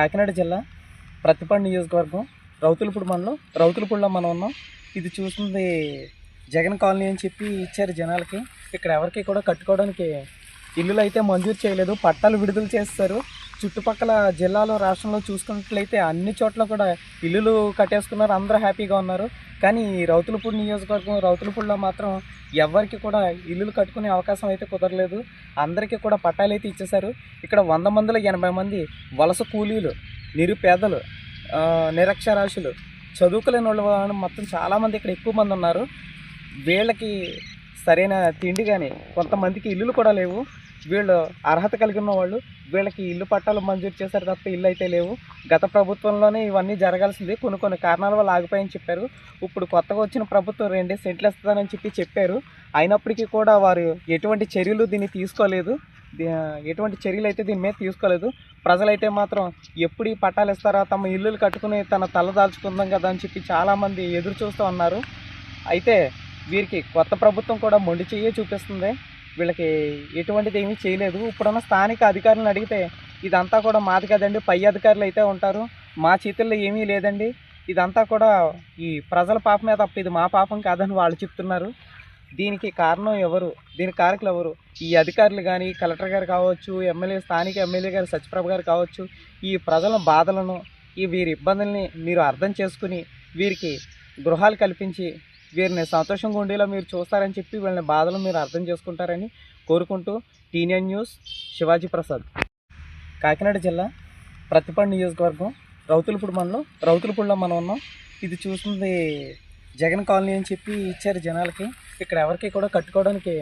కాకినాడ జిల్లా ప్రతిపాడు నియోజకవర్గం రౌతులపూడి మండలం. రౌతులపూడిలో మనం ఉన్నాం. ఇది చూస్తుంది జగన్ కాలనీ అని చెప్పి ఇచ్చారు జనాలకి. ఇక్కడ ఎవరికి కూడా కట్టుకోవడానికి ఇల్లులు అయితే మంజూరు చేయలేదు. పట్టాలు విడుదల చేస్తారు. చుట్టుపక్కల జిల్లాలో రాష్ట్రంలో చూసుకున్నట్లయితే అన్ని చోట్ల కూడా ఇల్లులు కట్టేసుకున్నారు. అందరూ హ్యాపీగా ఉన్నారు. కానీ రౌతులపూడి నియోజకవర్గం రౌతులపూడిలో మాత్రం ఎవరికి కూడా ఇల్లులు కట్టుకునే అవకాశం అయితే కుదరలేదు. అందరికీ కూడా పట్టాలు అయితే ఇచ్చేశారు. ఇక్కడ వంద మందిలో ఎనభై మంది వలస కూలీలు నిరుపేదలు నిరక్షరాశులు చదువుకోలేని వాళ్ళు మొత్తం చాలామంది ఇక్కడ ఎక్కువ మంది ఉన్నారు. వీళ్ళకి సరైన తిండి కానీ కొంతమందికి ఇల్లులు కూడా లేవు. వీళ్ళు అర్హత కలిగి ఉన్న వాళ్ళు వీళ్ళకి ఇల్లు పట్టాలు మంజూరు చేశారు తప్ప ఇల్లు అయితే లేవు. గత ప్రభుత్వంలోనే ఇవన్నీ జరగాల్సింది. కొన్ని కొన్ని కారణాల వల్ల ఆగిపోయని చెప్పారు. ఇప్పుడు కొత్తగా వచ్చిన ప్రభుత్వం రెండే సెంట్లు ఇస్తుందని చెప్పి చెప్పారు. అయినప్పటికీ కూడా వారు ఎటువంటి చర్యలు దీన్ని తీసుకోలేదు. ఎటువంటి చర్యలు అయితే దీని మీద తీసుకోలేదు. ప్రజలైతే మాత్రం ఎప్పుడు ఈ పట్టాలు ఇస్తారా తమ ఇల్లులు కట్టుకుని తన తల దాల్చుకుందాం కదా అని చెప్పి చాలామంది ఎదురు చూస్తూ ఉన్నారు. అయితే వీరికి కొత్త ప్రభుత్వం కూడా మొండి చెయ్యే చూపిస్తుంది. వీళ్ళకి ఎటువంటిది ఏమీ చేయలేదు. ఇప్పుడున్న స్థానిక అధికారులను అడిగితే ఇదంతా కూడా మాది కదండి పై అధికారులు అయితే ఉంటారు. మా చేతుల్లో ఏమీ లేదండి. ఇదంతా కూడా ఈ ప్రజల పాపమే తప్ప ఇది మా పాపం కాదని వాళ్ళు చెప్తున్నారు. దీనికి కారణం ఎవరు? దీని కారకులు ఎవరు? ఈ అధికారులు కానీ కలెక్టర్ గారు కావచ్చు ఎమ్మెల్యే స్థానిక ఎమ్మెల్యే గారు సత్యప్రభ గారు కావచ్చు ఈ ప్రజల బాధలను ఈ వీరి ఇబ్బందుల్ని మీరు అర్థం చేసుకుని వీరికి గృహాలు కల్పించి వీరిని సంతోషంగా ఉండేలా మీరు చూస్తారని చెప్పి వీళ్ళని బాధలు మీరు అర్థం చేసుకుంటారని కోరుకుంటూ టీనియన్ న్యూస్ శివాజీ ప్రసాద్. కాకినాడ జిల్లా ప్రతిపాడు నియోజకవర్గం రౌతులపూడి మండలం. రౌతులపూడిలో మనం ఉన్నాం. ఇది చూస్తుంది జగన్ కాలనీ అని చెప్పి ఇచ్చారు జనాలకి. ఇక్కడ ఎవరికి కూడా కట్టుకోవడానికి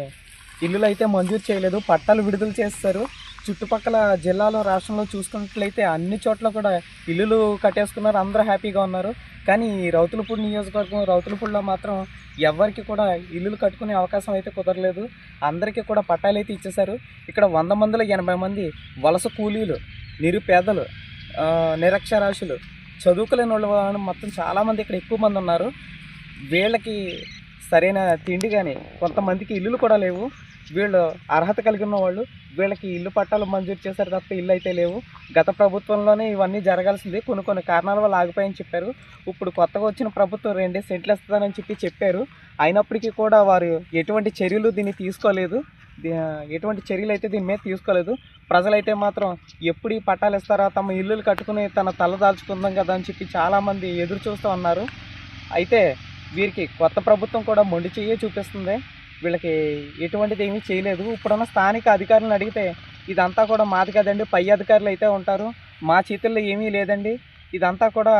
ఇల్లులు అయితే మంజూరు చేయలేదు. పట్టాలు విడుదల చేస్తారు. చుట్టుపక్కల జిల్లాలో రాష్ట్రంలో చూసుకున్నట్లయితే అన్ని చోట్ల కూడా ఇల్లులు కట్టేసుకున్నారు. అందరూ హ్యాపీగా ఉన్నారు. కానీ రౌతులపూడి నియోజకవర్గం రౌతులపూడిలో మాత్రం ఎవరికి కూడా ఇల్లులు కట్టుకునే అవకాశం అయితే కుదరలేదు. అందరికీ కూడా పట్టాలు అయితే ఇచ్చేశారు. ఇక్కడ వంద మందిలో ఎనభై మంది వలస కూలీలు నిరుపేదలు నిరక్షరాశులు నిరక్షరాస్యులు చదువుకోలేని వాళ్ళు మొత్తం చాలామంది ఇక్కడ ఎక్కువ మంది ఉన్నారు. వీళ్ళకి సరైన తిండి కానీ కొంతమందికి ఇల్లులు కూడా లేవు. వీళ్ళు అర్హత కలిగిన వాళ్ళు వీళ్ళకి ఇల్లు పట్టాలు మంజూరు చేశారు తప్ప ఇల్లు అయితే లేవు. గత ప్రభుత్వంలోనే ఇవన్నీ జరగాల్సింది. కొన్ని కొన్ని కారణాల వల్ల ఆగిపోయని చెప్పారు. ఇప్పుడు కొత్తగా వచ్చిన ప్రభుత్వం రెండే సెంట్లు ఇస్తుందని చెప్పి చెప్పారు. అయినప్పటికీ కూడా వారు ఎటువంటి చర్యలు దీన్ని తీసుకోలేదు. ఎటువంటి చర్యలు అయితే దీని మీద తీసుకోలేదు. ప్రజలైతే మాత్రం ఎప్పుడు ఈ పట్టాలు ఇస్తారా తమ ఇల్లులు కట్టుకుని తన తల దాల్చుకుందాం కదా అని చెప్పి చాలామంది ఎదురు చూస్తూ ఉన్నారు. అయితే వీరికి కొత్త ప్రభుత్వం కూడా మొండి చెయ్యే చూపిస్తుంది. వీళ్ళకి ఎటువంటిది ఏమీ చేయలేదు. ఇప్పుడున్న స్థానిక అధికారులను అడిగితే ఇదంతా కూడా మాది కదండి పై అధికారులు అయితే ఉంటారు. మా చేతుల్లో ఏమీ లేదండి. ఇదంతా కూడా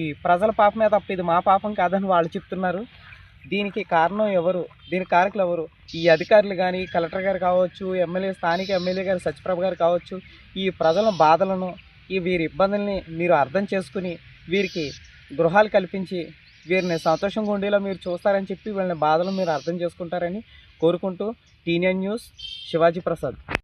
ఈ ప్రజల పాపమే తప్ప ఇది మా పాపం కాదని వాళ్ళు చెప్తున్నారు. దీనికి కారణం ఎవరు? దీని కారకులు ఎవరు? ఈ అధికారులు కానీ కలెక్టర్ గారు కావచ్చు ఎమ్మెల్యే స్థానిక ఎమ్మెల్యే గారు సత్యప్రభ గారు కావచ్చు ఈ ప్రజల బాధలను ఈ వీరి ఇబ్బందుల్ని మీరు అర్థం చేసుకుని వీరికి గృహాలు కల్పించి వీరిని సంతోషంగా ఉండేలా మీరు చూస్తారని చెప్పి వీళ్ళని బాధలు మీరు అర్థం చేసుకుంటారని కోరుకుంటూ టీనియన్ న్యూస్ శివాజీ ప్రసాద్.